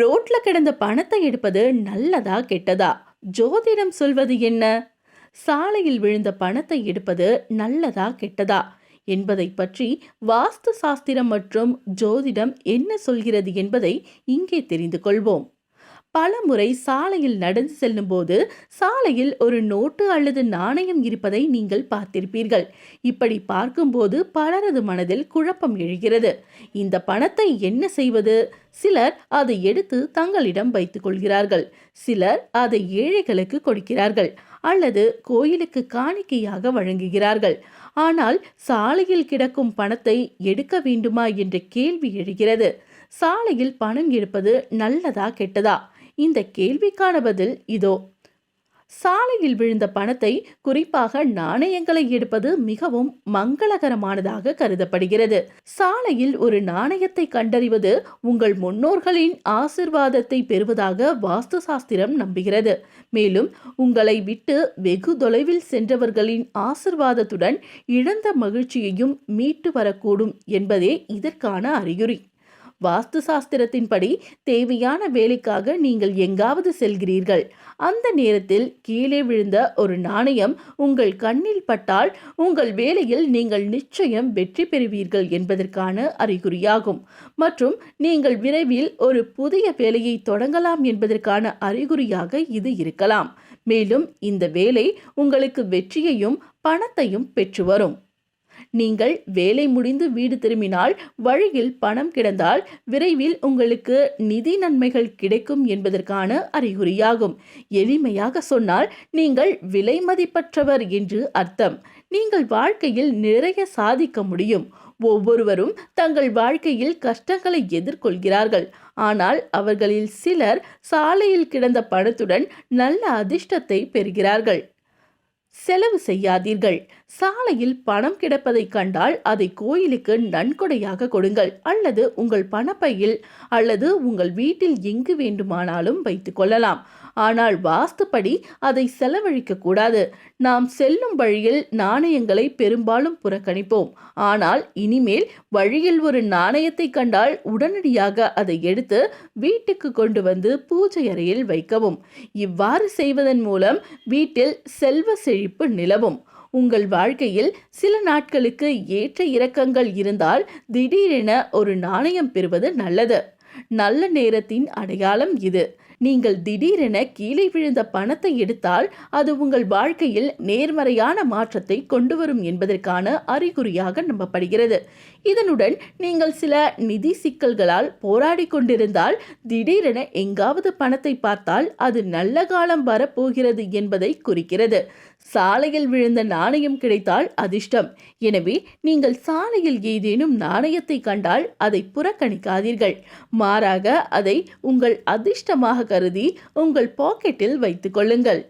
ரோட்ல கிடந்த பணத்தை எடுப்பது நல்லதா கெட்டதா? ஜோதிடம் சொல்வது என்ன? சாலையில் விழுந்த பணத்தை எடுப்பது நல்லதா கெட்டதா? என்பதை பற்றி வாஸ்து சாஸ்திரம் மற்றும் ஜோதிடம் என்ன சொல்கிறது என்பதை இங்கே தெரிந்து கொள்வோம். பல முறை சாலையில் நடந்து செல்லும்போது சாலையில் ஒரு நோட்டு அல்லது நாணயம் இருப்பதை நீங்கள் பார்த்திருப்பீர்கள். இப்படி பார்க்கும்போது பலரது மனதில் குழப்பம் எழுகிறது. இந்த பணத்தை என்ன செய்வது? சிலர் அதை எடுத்து தங்களிடம் வைத்துக் கொள்கிறார்கள். சிலர் அதை ஏழைகளுக்கு கொடுக்கிறார்கள் அல்லது கோயிலுக்கு காணிக்கையாக வழங்குகிறார்கள். ஆனால் சாலையில் கிடக்கும் பணத்தை எடுக்க வேண்டுமா என்ற கேள்வி எழுகிறது. சாலையில் பணம் எடுப்பது நல்லதா கெட்டதா? இந்த கேள்விக்கான பதில் இதோ. சாலையில் விழுந்த பணத்தை குறிப்பாக நாணயங்களை எடுப்பது மிகவும் மங்களகரமானதாக கருதப்படுகிறது. சாலையில் ஒரு நாணயத்தை கண்டறிவது உங்கள் முன்னோர்களின் ஆசிர்வாதத்தை பெறுவதாக வாஸ்து சாஸ்திரம் நம்புகிறது. மேலும் உங்களை விட்டு வெகு தொலைவில் சென்றவர்களின் ஆசிர்வாதத்துடன் இழந்த மகிழ்ச்சியையும் மீட்டு வரக்கூடும் என்பதே இதற்கான அறிகுறி. வாஸ்து சாஸ்திரத்தின்படி தேவையான வேலைக்காக நீங்கள் எங்காவது செல்கிறீர்கள். அந்த நேரத்தில் கீழே விழுந்த ஒரு நாணயம் உங்கள் கண்ணில் பட்டால் உங்கள் வேலையில் நீங்கள் நிச்சயம் வெற்றி பெறுவீர்கள் என்பதற்கான அறிகுறியாகும். மற்றும் நீங்கள் விரைவில் ஒரு புதிய வேலையை தொடங்கலாம் என்பதற்கான அறிகுறியாக இது இருக்கலாம். மேலும் இந்த வேலை உங்களுக்கு வெற்றியையும் பணத்தையும் பெற்று வரும். நீங்கள் வேலை முடிந்து வீடு திரும்பினால் வழியில் பணம் கிடந்தால் விரைவில் உங்களுக்கு நிதி நன்மைகள் கிடைக்கும் என்பதற்கான அறிகுறியாகும். எளிமையாக சொன்னால் நீங்கள் விலை மதிப்பற்றவர் என்று அர்த்தம். நீங்கள் வாழ்க்கையில் நிறைய சாதிக்க முடியும். ஒவ்வொருவரும் தங்கள் வாழ்க்கையில் கஷ்டங்களை எதிர்கொள்கிறார்கள். ஆனால் அவர்களில் சிலர் சாலையில் கிடந்த பணத்துடன் நல்ல அதிர்ஷ்டத்தை பெறுகிறார்கள். செலவு செய்யாதீர்கள். சாலையில் பணம் கிடப்பதை கண்டால் அதை கோயிலுக்கு நன்கொடையாக கொடுங்கள். அல்லது உங்கள் பணப்பையில் அல்லது உங்கள் வீட்டில் எங்கு வேண்டுமானாலும் வைத்துக் கொள்ளலாம். ஆனால் வாஸ்துப்படி அதை செலவழிக்க கூடாது. நாம் செல்லும் வழியில் நாணயங்களை பெரும்பாலும் புறக்கணிப்போம். ஆனால் இனிமேல் வழியில் ஒரு நாணயத்தை கண்டால் உடனடியாக அதை எடுத்து வீட்டுக்கு கொண்டு வந்து பூஜை அறையில் வைக்கவும். இவ்வாறு செய்வதன் மூலம் வீட்டில் செல்வ செழிப்பு நிலவும். உங்கள் வாழ்க்கையில் சில நாட்களுக்கு ஏற்ற இறக்கங்கள் இருந்தால் திடீரென ஒரு நாணயம் பெறுவது நல்லது. நல்ல நேரத்தின் அடையாளம் இது. நீங்கள் திடீரென கீழே விழுந்த பணத்தை எடுத்தால் அது உங்கள் வாழ்க்கையில் நேர்மறையான மாற்றத்தை கொண்டு வரும் என்பதற்கான அறிகுறியாக நம்பப்படுகிறது. இதனுடன் நீங்கள் சில நிதி சிக்கல்களால் போராடி கொண்டிருந்தால் திடீரென எங்காவது பணத்தை பார்த்தால் அது நல்ல காலம் வரப்போகிறது என்பதை குறிக்கிறது. சாலையில் விழுந்த நாணயம் கிடைத்தால் அதிர்ஷ்டம். எனவே நீங்கள் சாலையில் ஏதேனும் நாணயத்தை கண்டால் அதை புறக்கணிக்காதீர்கள். மாறாக அதை உங்கள் அதிர்ஷ்டமாக கருதி உங்கள் பாக்கெட்டில் வைத்துக் கொள்ளுங்கள்.